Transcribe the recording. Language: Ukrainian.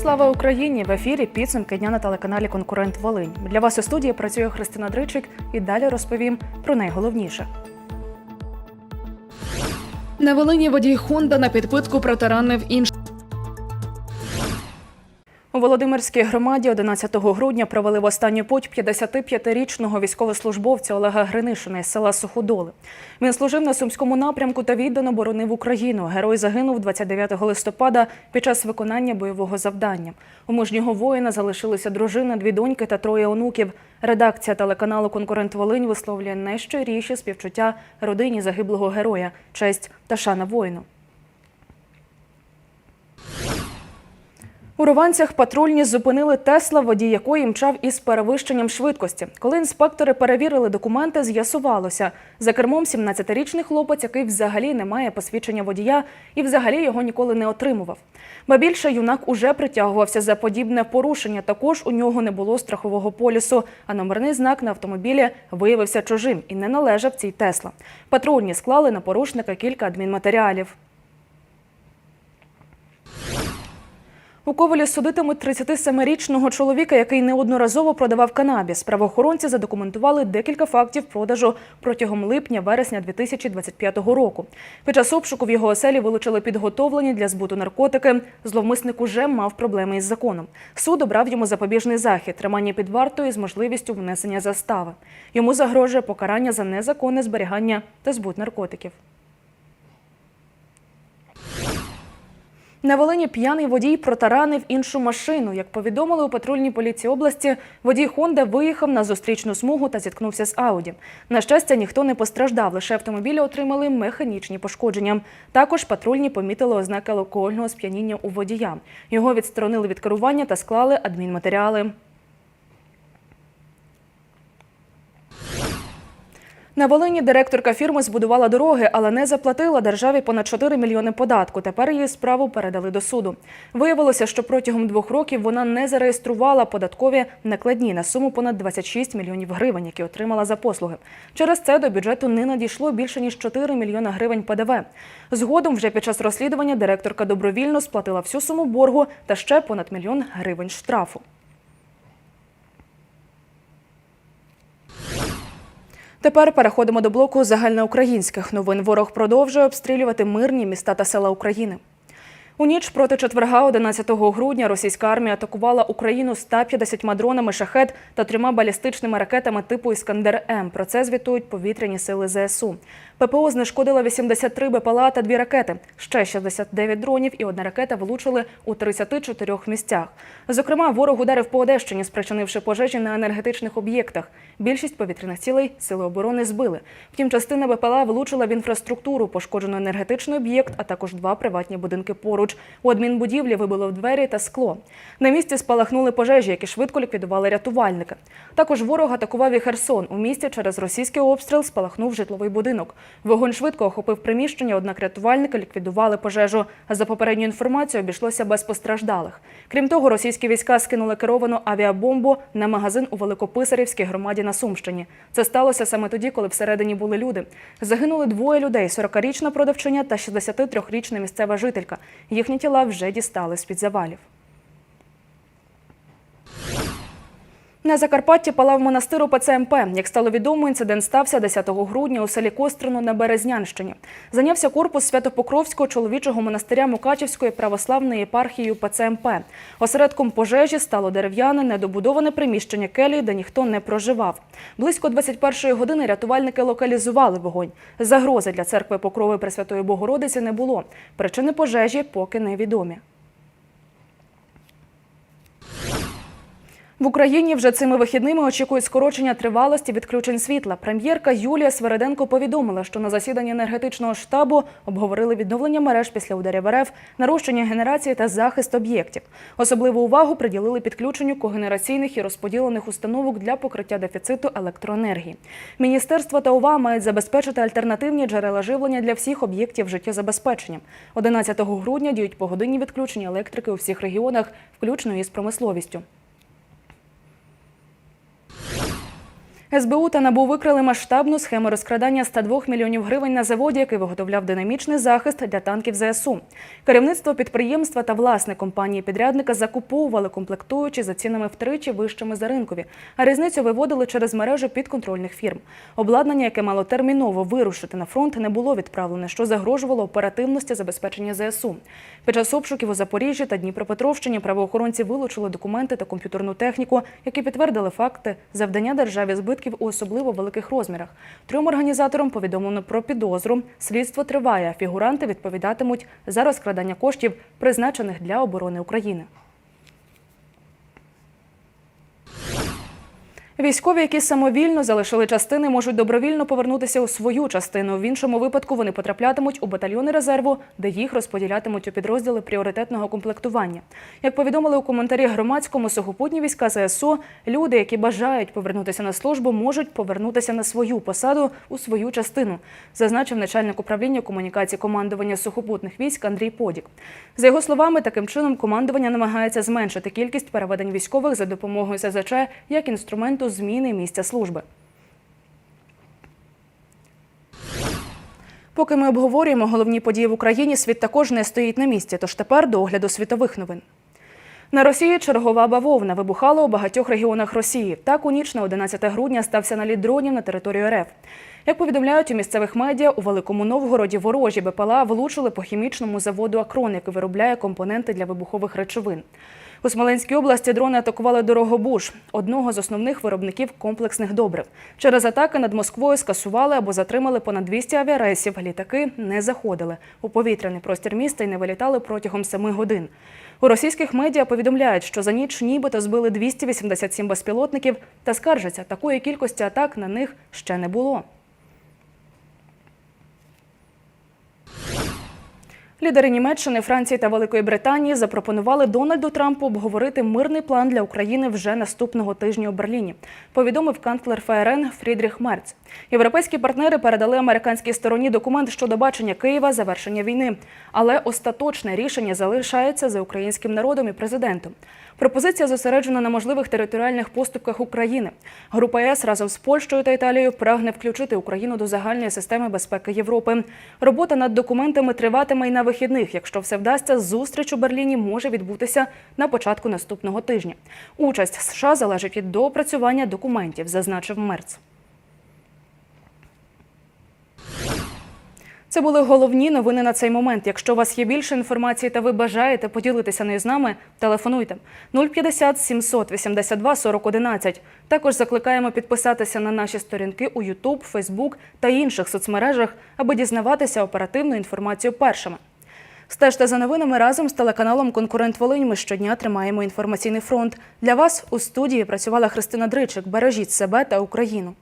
Слава Україні! В ефірі підсумки дня на телеканалі Конкурент Волинь. Для вас у студії працює Христина Дричик і далі розповім про найголовніше. На Волині водій Хонда на підпитку протаранив інший. У Володимирській громаді 11 грудня провели в останню путь 55-річного військовослужбовця Олега Гринишина із села Суходоли. Він служив на сумському напрямку та віддано боронив Україну. Герой загинув 29 листопада під час виконання бойового завдання. У мужнього воїна залишилися дружина, дві доньки та троє онуків. Редакція телеканалу Конкурент Волинь висловлює найщиріші співчуття родині загиблого героя, честь та шана воїну. У Рованцях патрульні зупинили Тесла, водій якої мчав із перевищенням швидкості. Коли інспектори перевірили документи, з'ясувалося. За кермом 17-річний хлопець, який взагалі не має посвідчення водія і взагалі його ніколи не отримував. Ба більше юнак уже притягувався за подібне порушення. Також у нього не було страхового полісу, а номерний знак на автомобілі виявився чужим і не належав цій Тесла. Патрульні склали на порушника кілька адмінматеріалів. У Ковалі судитимуть 37-річного чоловіка, який неодноразово продавав канабіс. Правоохоронці задокументували декілька фактів продажу протягом липня-вересня 2025 року. Під час обшуку в його оселі вилучили підготовлені для збуту наркотики. Зловмисник уже мав проблеми із законом. Суд обрав йому запобіжний захід, тримання під вартою з можливістю внесення застави. Йому загрожує покарання за незаконне зберігання та збут наркотиків. На Волині п'яний водій протаранив іншу машину. Як повідомили у патрульній поліції області, водій Хонда виїхав на зустрічну смугу та зіткнувся з Ауді. На щастя, ніхто не постраждав, лише автомобілі отримали механічні пошкодження. Також патрульні помітили ознаки алкогольного сп'яніння у водія. Його відсторонили від керування та склали адмінматеріали. На Волині директорка фірми збудувала дороги, але не заплатила державі понад 4 мільйони податку. Тепер її справу передали до суду. Виявилося, що протягом двох років вона не зареєструвала податкові накладні на суму понад 26 мільйонів гривень, які отримала за послуги. Через це до бюджету не надійшло більше ніж 4 мільйона гривень ПДВ. Згодом, вже під час розслідування, директорка добровільно сплатила всю суму боргу та ще понад мільйон гривень штрафу. Тепер переходимо до блоку загальноукраїнських новин. Ворог продовжує обстрілювати мирні міста та села України. У ніч проти четверга, 11 грудня, російська армія атакувала Україну 150 дронами шахет та трьома балістичними ракетами типу Іскандер М. Про це звітують повітряні сили ЗСУ. ППО знешкодила 83 БПЛА та дві ракети. Ще 69 дронів і одна ракета влучили у 34 місцях. Зокрема, ворог ударив по Одещині, спричинивши пожежі на енергетичних об'єктах. Більшість повітряних цілей сили оборони збили. Втім, частина БПЛА влучила в інфраструктуру, пошкоджено енергетичний об'єкт, а також два приватні будинки поруч. У адмінбудівлі вибило двері та скло. На місці спалахнули пожежі, які швидко ліквідували рятувальники. Також ворог атакував і Херсон. У місті через російський обстріл спалахнув житловий будинок. Вогонь швидко охопив приміщення, однак рятувальники ліквідували пожежу. За попередньою інформацією обійшлося без постраждалих. Крім того, російські війська скинули керовану авіабомбу на магазин у Великописарівській громаді на Сумщині. Це сталося саме тоді, коли всередині були люди. Загинули двоє людей: 40-річна продавчиня та 63-річна місцева жителька. Їхні тіла вже дістали з-під завалів. На Закарпатті палав монастир у ПЦМП. Як стало відомо, інцидент стався 10 грудня у селі Кострино на Березнянщині. Зайнявся корпус Святопокровського чоловічого монастиря Мукачівської православної єпархії ПЦМП. Осередком пожежі стало дерев'яне недобудоване приміщення келії, де ніхто не проживав. Близько 21-ї години рятувальники локалізували вогонь. Загрози для церкви Покрови Пресвятої Богородиці не було. Причини пожежі поки невідомі. В Україні вже цими вихідними очікують скорочення тривалості відключень світла. Прем'єрка Юлія Свереденко повідомила, що на засіданні енергетичного штабу обговорили відновлення мереж після ударів РФ, нарощення генерації та захист об'єктів. Особливу увагу приділили підключенню когенераційних і розподілених установок для покриття дефіциту електроенергії. Міністерство та ОВА мають забезпечити альтернативні джерела живлення для всіх об'єктів життєзабезпечення. 11 грудня діють погодинні відключення електрики у всіх регіонах, включно із промисловістю. СБУ та НАБУ викрили масштабну схему розкрадання 102 мільйонів гривень на заводі, який виготовляв динамічний захист для танків ЗСУ. Керівництво підприємства та власник компанії підрядника закуповували комплектуючі за цінами втричі вищими за ринкові, а різницю виводили через мережу підконтрольних фірм. Обладнання, яке мало терміново вирушити на фронт, не було відправлене, що загрожувало оперативності забезпечення ЗСУ. Під час обшуків у Запоріжжі та Дніпропетровщині правоохоронці вилучили документи та комп'ютерну техніку, які підтвердили факти завдання державі збитків у особливо великих розмірах. Трьом організаторам повідомлено про підозру. Слідство триває. Фігуранти відповідатимуть за розкрадання коштів, призначених для оборони України. Військові, які самовільно залишили частини, можуть добровільно повернутися у свою частину. В іншому випадку вони потраплятимуть у батальйони резерву, де їх розподілятимуть у підрозділи пріоритетного комплектування. Як повідомили у коментарі громадському сухопутні війська ЗСУ, люди, які бажають повернутися на службу, можуть повернутися на свою посаду у свою частину, зазначив начальник управління комунікації командування сухопутних військ Андрій Подік. За його словами, таким чином командування намагається зменшити кількість переведень військових за допомогою СЗЧ як інструменту зміни місця служби. Поки ми обговорюємо головні події в Україні, світ також не стоїть на місці. Тож тепер до огляду світових новин. На Росії чергова бавовна вибухала у багатьох регіонах Росії. Так у ніч на 11 грудня стався наліт дронів на територію РФ. Як повідомляють у місцевих медіа, у Великому Новгороді ворожі БПЛА влучили по хімічному заводу Акрон, який виробляє компоненти для вибухових речовин. У Смоленській області дрони атакували Дорогобуш, одного з основних виробників комплексних добрив. Через атаки над Москвою скасували або затримали понад 200 авіарейсів. Літаки не заходили у повітряний простір міста і не вилітали протягом семи годин. У російських медіа повідомляють, що за ніч нібито збили 287 безпілотників та скаржаться, такої кількості атак на них ще не було. Лідери Німеччини, Франції та Великої Британії запропонували Дональду Трампу обговорити мирний план для України вже наступного тижня у Берліні. Повідомив канцлер ФРН Фрідріх Мерц. Європейські партнери передали американській стороні документ щодо бачення Києва завершення війни, але остаточне рішення залишається за українським народом і президентом. Пропозиція зосереджена на можливих територіальних поступках України. Група ЄС разом з Польщею та Італією прагне включити Україну до загальної системи безпеки Європи. Робота над документами триватиме й на вихідних. Якщо все вдасться, зустріч у Берліні може відбутися на початку наступного тижня. Участь США залежить від доопрацювання документів, зазначив Мерц. Це були головні новини на цей момент. Якщо у вас є більше інформації та ви бажаєте поділитися нею з нами, телефонуйте 050 782 40 11. Також закликаємо підписатися на наші сторінки у YouTube, Facebook та інших соцмережах, аби дізнаватися оперативну інформацію першими. Стежте за новинами разом з телеканалом Конкурент Волинь. Ми щодня тримаємо інформаційний фронт. Для вас у студії працювала Христина Дричик. Бережіть себе та Україну.